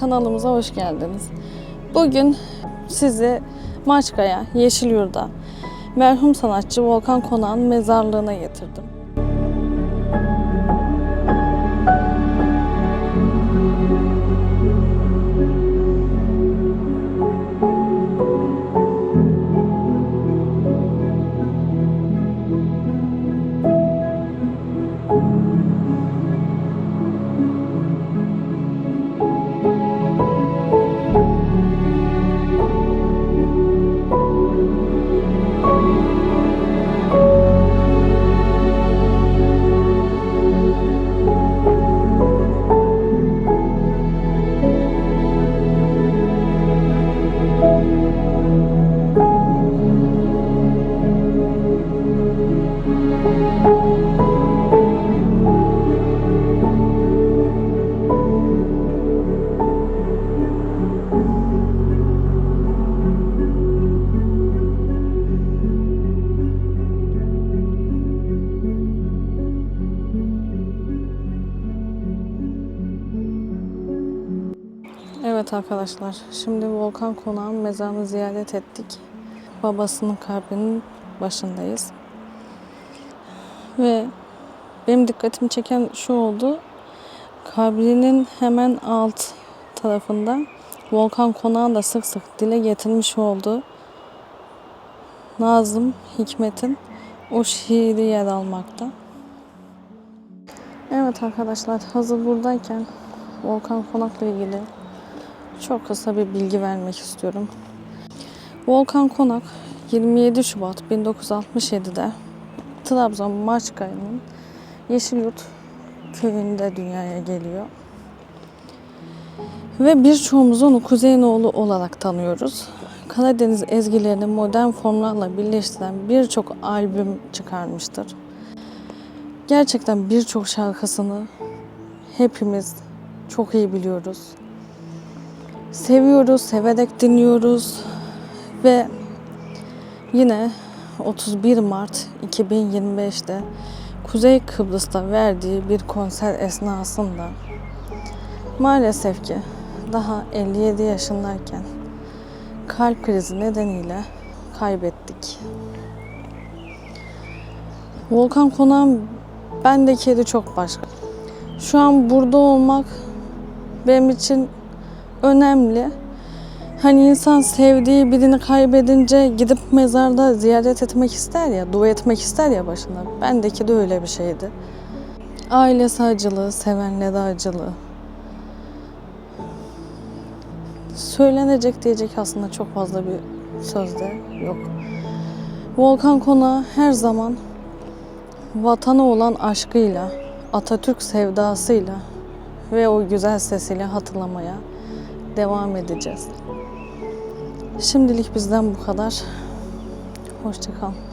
kanalımıza hoş geldiniz. Bugün sizi Maçkaya, Yeşilyurt'a, merhum sanatçı Volkan Konak'ın mezarlığına getirdim. Evet arkadaşlar, şimdi Volkan Konak'ın mezarını ziyaret ettik. Babasının kabrinin başındayız. Ve benim dikkatimi çeken şu oldu. Kabrinin hemen alt tarafında Volkan Konak'ın da sık sık dile getirmiş olduğu Nazım Hikmet'in o şiiri yer almakta. Evet arkadaşlar, hazır buradayken Volkan Konak'la ilgili çok kısa bir bilgi vermek istiyorum. Volkan Konak 27 Şubat 1967'de Trabzon Maçkaya'nın Yeşilyurt köyünde dünyaya geliyor. Ve birçoğumuz onu Kuzeyinoğlu olarak tanıyoruz. Karadeniz ezgilerini modern formlarla birleştiren birçok albüm çıkarmıştır. Gerçekten birçok şarkısını hepimiz çok iyi biliyoruz seviyoruz, severek dinliyoruz ve yine 31 Mart 2025'te Kuzey Kıbrıs'ta verdiği bir konser esnasında maalesef ki daha 57 yaşındayken kalp krizi nedeniyle kaybettik. Volkan Konak'ın bendeki yeri çok başka. Şu an burada olmak benim için önemli. Hani insan sevdiği birini kaybedince gidip mezarda ziyaret etmek ister ya, dua etmek ister ya başına. Bendeki de öyle bir şeydi. Ailesi acılı, sevenleri acılı. Söylenecek diyecek aslında çok fazla bir söz de yok. Volkan Konak her zaman vatana olan aşkıyla, Atatürk sevdasıyla ve o güzel sesiyle hatırlamaya devam edeceğiz. Şimdilik bizden bu kadar. Hoşçakalın.